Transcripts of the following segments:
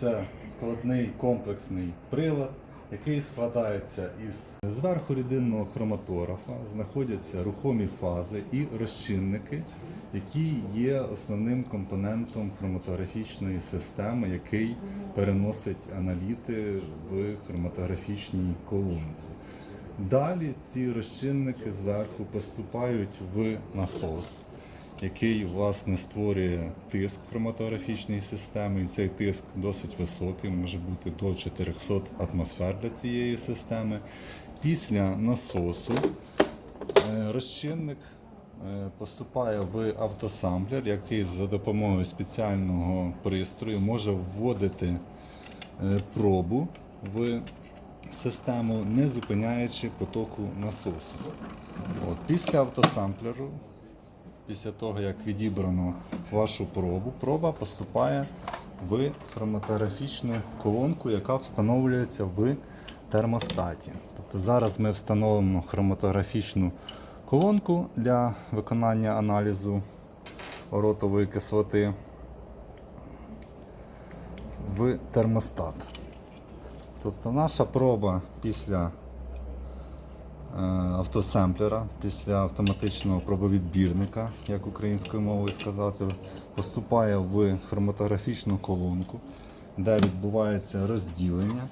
Це складний комплексний прилад, який складається із зверху рідинного хроматографа, знаходяться рухомі фази і розчинники, які є основним компонентом хроматографічної системи, який переносить аналіти в хроматографічній колонці. Далі ці розчинники зверху поступають в насос, який власне створює тиск в хроматографічній системі. І цей тиск досить високий, може бути до 400 атмосфер для цієї системи. Після насосу е, розчинник е, поступає в автосамблер, який за допомогою спеціального пристрою може вводити е, пробу в систему, не зупиняючи потоку насосу. От, після автосамплеру, після того, як відібрано вашу пробу, проба поступає в хроматографічну колонку, яка встановлюється в термостаті. Тобто зараз ми встановимо хроматографічну колонку для виконання аналізу оротової кислоти в термостат. Тобто наша проба після автосемплера, після автоматичного пробовідбірника, як українською мовою сказати, поступає в хроматографічну колонку, де відбувається розділення.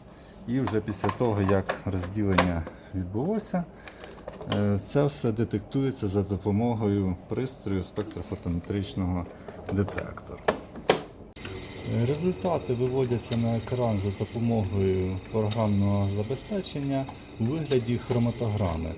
І вже після того, як розділення відбулося, е, це все детектується за допомогою пристрою спектрофотометричного детектора. Результати виводяться на екран за допомогою програмного забезпечення у вигляді хроматограми.